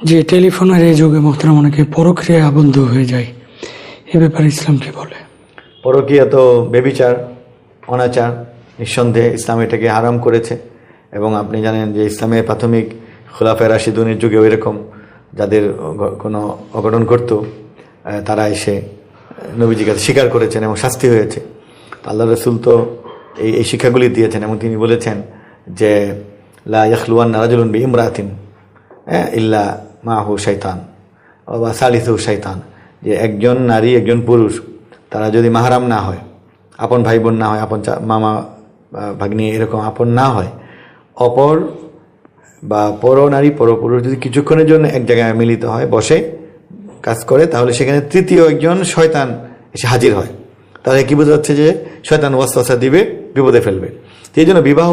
যে টেলিফোনের এই যুগে মোহতারাম অনেকে পরক্রিয়ায় আবদ্ধ হয়ে যায় এ ব্যাপারে ইসলাম কি বলে? পরকীয়া তো বেবিচার অনাচার নিঃসন্দেহে ইসলাম এটাকে হারাম করেছে। এবং আপনি জানেন যে ইসলামের প্রাথমিক খোলাফের রাশিদুনের যুগেও এরকম যাদের কোনো অঘটন করত তারা এসে নবীজির কাছে স্বীকার করেছেন এবং শাস্তি হয়েছে। আল্লাহ রসুল তো এই এই শিক্ষাগুলি দিয়েছেন এবং তিনি বলেছেন যে লা ইয়াখলুয়ান রাজুলুন বি ইমরাতিন হ্যাঁ, ইল্লা মাহু শৈতান বা সালিস হু শৈতান যে একজন নারী, একজন পুরুষ, তারা যদি মাহারাম না হয়, আপন ভাই বোন না হয়, আপন মামা ভাগ্নি এরকম আপন না হয়, অপর বা পর নারী, পর পুরুষ যদি কিছুক্ষণের জন্য এক জায়গায় মিলিত হয়, বসে কাজ করে, তাহলে সেখানে তৃতীয় একজন শয়তান এসে হাজির হয়। তাহলে কি বোঝা যাচ্ছে যে শয়তান ওয়াসওয়াসা দিবে, বিপদে ফেলবে। সেই জন্য বিবাহ